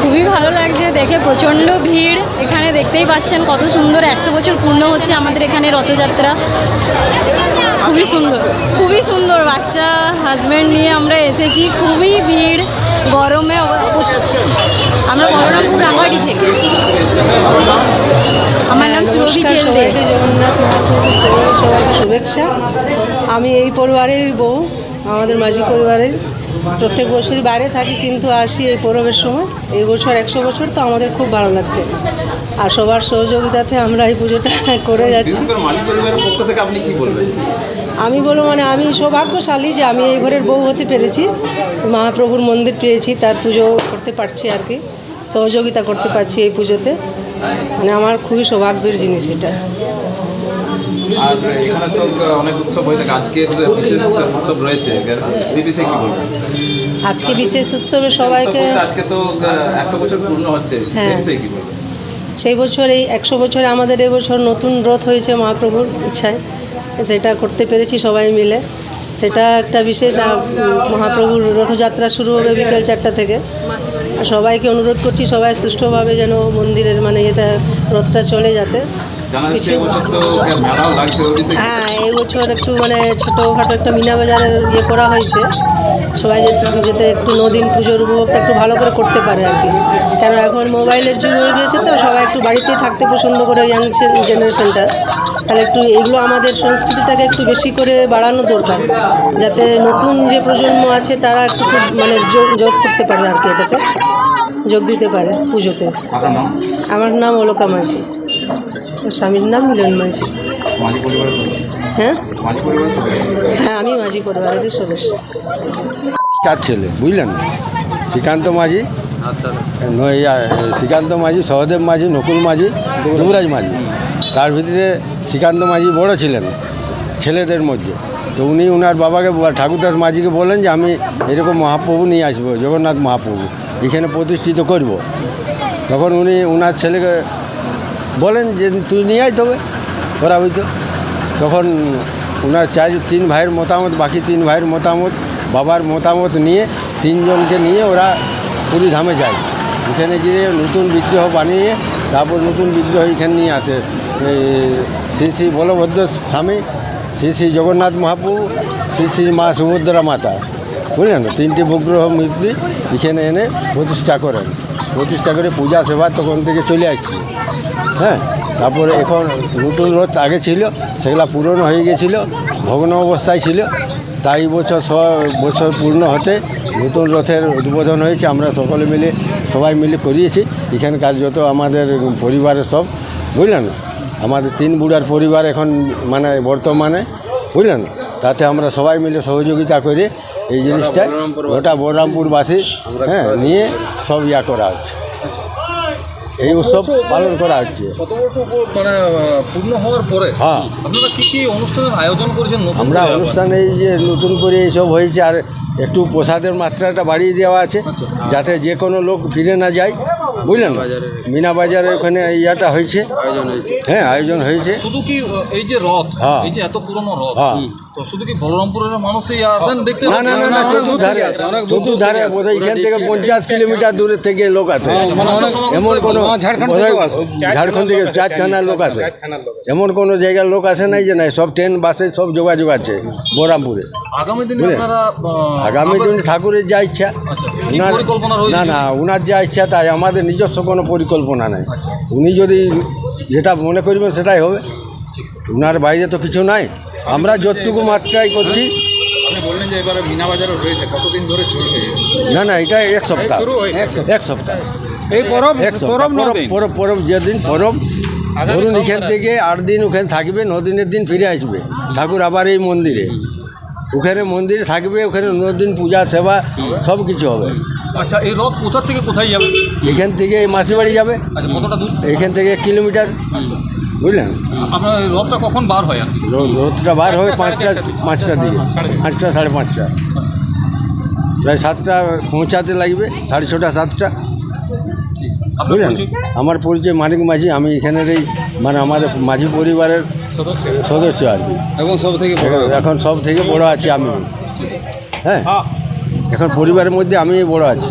খুবই ভালো লাগছে দেখে প্রচণ্ড ভিড়। এখানে দেখতেই পাচ্ছেন কত সুন্দর একশো বছর পূর্ণ হচ্ছে আমাদের এখানে রথযাত্রা। খুবই সুন্দর খুবই সুন্দর। বাচ্চা হাজব্যান্ড নিয়ে আমরা এসেছি খুবই ভিড় গরমে আমরা বহরমপুর রাঙাটি থেকে। আমার নাম সুরভি নমস্কার চেলদে জগন্নাথ সবাইকে শুভেচ্ছা। আমি এই পরিবারের বউ আমাদের মাঝি পরিবারের। প্রত্যেক বছরই বাইরে থাকি কিন্তু আসি এই পরবের সময়। এই বছর একশো বছর তো আমাদের খুব ভালো লাগছে। আর সবার সহযোগিতাতে আমরা এই পুজোটা করে যাচ্ছি। আমি বলব মানে আমি সৌভাগ্যশালী যে আমি এই ঘরের বউ হতে পেরেছি। মহাপ্রভুর মন্দির পেয়েছি তার পুজো করতে পারছি আর কি। সহযোগিতা করতে পারছি এই পুজোতে। মানে আমার খুবই সৌভাগ্যের জিনিস এটা। আর এখানে তো অনেক উৎসব হয়ে থাকে। আজকে বিশেষ উৎসব রয়েছে। এই বিষয়ে কি বলবেন? আজকে বিশেষ উৎসবে সবাইকে আজকে তো একশো বছর পূর্ণ হচ্ছে। হ্যাঁ। সেই বিষয়ে কি বলবেন? সেই বছর এই একশো বছরে আমাদের এবছর নতুন রথ হয়েছে মহাপ্রভুর ইচ্ছায়। সেটা করতে পেরেছি সবাই মিলে। সেটা একটা বিশেষ মহাপ্রভুর রথযাত্রা শুরু হবে বিকেল চারটা থেকে। সবাইকে অনুরোধ করছি সবাই সুষ্ঠুভাবে যেন মন্দিরের মানে ইয়েতে রথটা চলে যাতে। হ্যাঁ এই বছর একটু মানে ছোটোখাটো একটা মিনা বাজারের ইয়ে করা হয়েছে। সবাই যাতে একটু নদিন পুজোর উপভোগটা একটু ভালো করে করতে পারে আর কি। কেন এখন মোবাইলের যুগ হয়ে গিয়েছে তো সবাই একটু বাড়িতেই থাকতে পছন্দ করে ইয়াং জেনারেশনটা তাহলে একটু এগুলো আমাদের সংস্কৃতিটাকে একটু বেশি করে বাড়ানো দরকার যাতে নতুন যে প্রজন্ম আছে তারা একটু খুব মানে যোগ যোগ করতে পারে আর কি এটাতে যোগ দিতে পারে পুজোতে। আমার নাম অলকা মাঝি আমার স্বামীর নাম মিলন মাঝি। পরিবারের হ্যাঁ? পরিবারের হ্যাঁ আমি মাঝি পরিবারেরই সদস্য। চার ছেলে বুঝলেন? শ্রীকান্ত মাঝি শ্রীকান্ত মাঝি সহদেব মাঝি নকুল মাঝি যুবরাজ মাঝি। তার ভিতরে শ্রীকান্ত মাঝি বড় ছিলেন ছেলেদের মধ্যে। তো উনি ওনার বাবাকে ঠাকুরদাস মাঝিকে বলেন যে আমি এরকম মহাপ্রভু নিয়ে আসব জগন্নাথ মহাপ্রভু। এখানে প্রতিষ্ঠিত করব। তখন উনি ওনার ছেলেকে বলেন যে তুই নিয়ে আয় তবে করা হইতো তখন ওনার চার, তিন ভাইয়ের মতামত, বাকি তিন ভাইয়ের মতামত, বাবার মতামত নিয়ে তিনজনকে নিয়ে ওরা পুরী ধামে যায়। এখানে গিয়ে নতুন বিগ্রহ বানিয়ে, তারপর নতুন বিগ্রহ এখানে নিয়ে আসে। শ্রী শ্রী বলভদ্র স্বামী, শ্রী শ্রী জগন্নাথ মহাপ্রভু, শ্রী শ্রী মা সুভদ্রা মাতা। বুঝলেন? তিনটি বিগ্রহ মূর্তি এখানে এনে প্রতিষ্ঠা করেন। প্রতিষ্ঠা করে পূজা সেবা তখন থেকে চলে আসছি। হ্যাঁ তারপরে এখন নতুন রথ আগে ছিল, সেগুলো পুরনো হয়ে গেছিল, ভগ্ন অবস্থায় ছিল। তাই বছর ছ বছর পূর্ণ হতে নতুন রথের উদ্বোধন হয়েছে, আমরা সকলে মিলে, সবাই মিলে করিয়েছি। এখানকার যত আমাদের পরিবারের সব, বুঝলেন? আমাদের তিন বুড়ার পরিবার এখন মানে বর্তমানে, বুঝলেন? তাতে আমরা সবাই মিলে সহযোগিতা করে এই জিনিসটাই গোটা বলরামপুরবাসী হ্যাঁ নিয়ে সব ইয়া করা হচ্ছে। এই উৎসব পালন করা হচ্ছে। মানে পূর্ণ হওয়ার পরে হ্যাঁ। আপনারা কি কি অনুষ্ঠানের আয়োজন করেছেন আমরা অনুষ্ঠান অনুষ্ঠানে এই যে নতুন করে এইসব হয়েছে আর একটু প্রসাদের মাত্রাটা বাড়িয়ে দেওয়া আছে যাতে যে কোনো লোক ফিরে না যায়। বুঝলেন মিনা বাজারের ওখানে ইয়াটা হয়েছে? হ্যাঁ আয়োজন হয়েছে। শুধু কি এই যে রথ হ্যাঁ। এই যে এত পুরনো রথ হ্যাঁ। তো শুধু কি বলরামপুরের মানুষই আসেন দেখতে? না না না না চতুর্ধারে চতুর্ধারে বোধহয় এখান থেকে পঞ্চাশ কিলোমিটার দূরে থেকে লোক আছে এমন কোনো ঝাড়খণ্ড থেকে চার থানার লোক আছে এমন কোনো জায়গার লোক আসে নাই যে নাই সব ট্রেন বাসে সব যোগাযোগ আছে বহরমপুরে আগামী দিনে আপনারা আগামী দিন ঠাকুরের যা ইচ্ছা আচ্ছা, রয়েছে? না না উনার যা ইচ্ছা তাই আমাদের নিজস্ব কোনো পরিকল্পনা নাই। উনি যদি যেটা মনে করবেন সেটাই হবে। উনার বাইরে তো কিছু নাই। আমরা যতটুকু মাত্রায় করছি। আপনি বললেন যে এবারে বাজারও রয়েছে কতদিন ধরে চলবে? না না এটা এক সপ্তাহ। এক সপ্তাহ। এই পরব এক পরব পরব পরব যেদিন পরব ধরুন এখান থেকে আট দিন ওখানে থাকবে ন দিনের দিন ফিরে আসবে। ঠাকুর আবার এই মন্দিরে। ওখানে মন্দিরে থাকবে ওখানে দিন পূজা সেবা সব কিছু হবে। আচ্ছা এই রথ কোথা থেকে কোথায় যাবে? এখান থেকে এই মাসি বাড়ি যাবে। আচ্ছা কতটা দূর? এইখান থেকে এক কিলোমিটার বুঝলেন? আপনার রথটা কখন বার হয় আর কি? রোদটা বার হবে পাঁচটা পাঁচটার দিকে। পাঁচটা সাড়ে পাঁচটা প্রায় সাতটা পৌঁছাতে লাগবে সাড়ে ছটা সাতটা। বুঝলেন? আমার পরিচয় মানিক মাঝি আমি এখানের এই মানে আমাদের মাঝি পরিবারের সদস্য। আর কি। এবং সব থেকে এখন সব থেকে বড় আছি আমি। হ্যাঁ? এখন পরিবারের মধ্যে আমি বড় আছি।